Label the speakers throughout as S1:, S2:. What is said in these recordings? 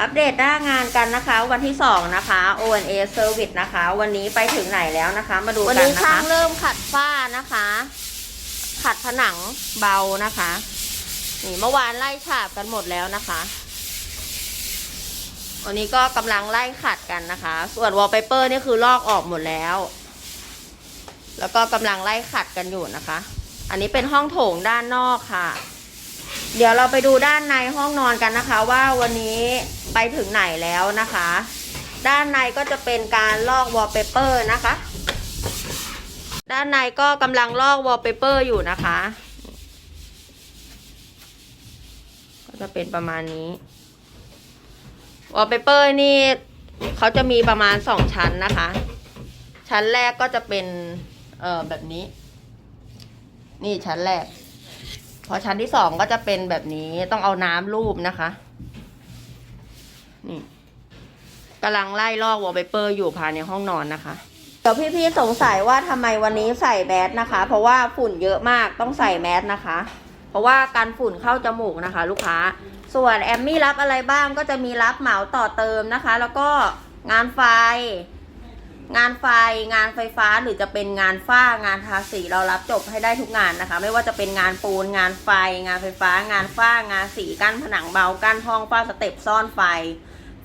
S1: อัปเดตหน้างานกันนะคะ วันที่ 2 นะคะ O&A Service นะคะ วันนี้ไปถึงไหนแล้วนะคะ มาดู
S2: วัน
S1: กัน
S2: นี้ช่างเริ่มขัดฝ้านะคะ
S1: ขัดผนังเบานะคะนี่เมื่อวานไล่ฉาบกันหมดแล้วนะคะวันนี้ก็กำลังไล่ขัดกันนะคะ ส่วนวอลเปเปอร์นี่คือลอกออกหมดแล้ว แล้วก็กำลังไล่ขัดกันอยู่นะคะ อันนี้เป็นห้องโถงด้านนอกค่ะ เดี๋ยวเราไปดูด้านในห้องนอนกันนะคะ ว่าวันนี้ ไปถึงไหนแล้วนะคะ ด้านในก็จะเป็นการลอกวอลเปเปอร์นะคะ ด้านในก็กำลังลอกวอลเปเปอร์อยู่นะคะ ก็จะเป็นประมาณนี้วอลเปเปอร์นี่เขาจะมีประมาณสองชั้นนะคะ ชั้นแรกก็จะเป็นเอ่อแบบนี้ นี่ชั้นแรก พอชั้นที่สองก็จะเป็นแบบนี้ต้องเอาน้ำรูปนะคะ นี่กำลังไล่ลอกวอลเปเปอร์อยู่ภายในห้องนอนนะคะ เดี๋ยวพี่ๆสงสัยว่าทำไมวันนี้ใส่แมสนะคะ เพราะว่าฝุ่นเยอะมากต้องใส่แมสนะคะ เพราะว่าการฝุ่นเข้าจมูกนะคะ ลูกค้า ส่วนแอมมี่รับอะไรบ้างก็จะมีรับเหมาต่อเติมนะคะ แล้วก็งานไฟ งานไฟ งานไฟฟ้าหรือจะเป็นงานฝ้างานทาสีเรารับจบให้ได้ทุกงานนะคะ ไม่ว่าจะเป็นงานปูน งานไฟ งานไฟฟ้า งานฝ้างานสีกั้นผนังเบากั้นห้องฝ้าสเต็ปซ่อนไฟ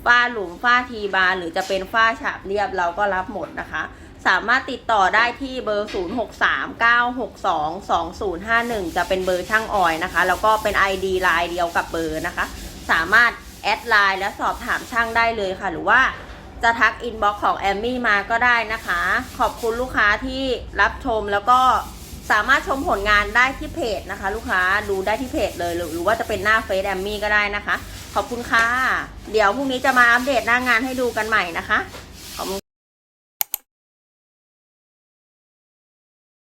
S1: ฝ้าหลุมฝ้าทีบาร์หรือจะเป็นฝ้าฉาบเรียบเราก็รับหมดนะคะ สามารถติดต่อได้ที่เบอร์ 0639622051 จะเป็นเบอร์ช่างออยนะคะ แล้วก็เป็น ID ไลน์เดียวกับเบอร์นะคะ สามารถแอดไลน์และสอบถามช่างได้เลยค่ะ หรือว่าจะทักอินบ็อกของแอมมี่มาก็ได้นะคะ ขอบคุณลูกค้าที่รับชมแล้วก็ สามารถชมผลงานได้ที่เพจนะคะ ลูกค้าดูได้ที่เพจเลย หรือว่าจะเป็นหน้าเฟซแอมมี่ก็ได้นะคะ ขอบคุณค่ะ เดี๋ยวพรุ่งนี้จะมาอัปเดตหน้างานให้ดูกันใหม่นะคะ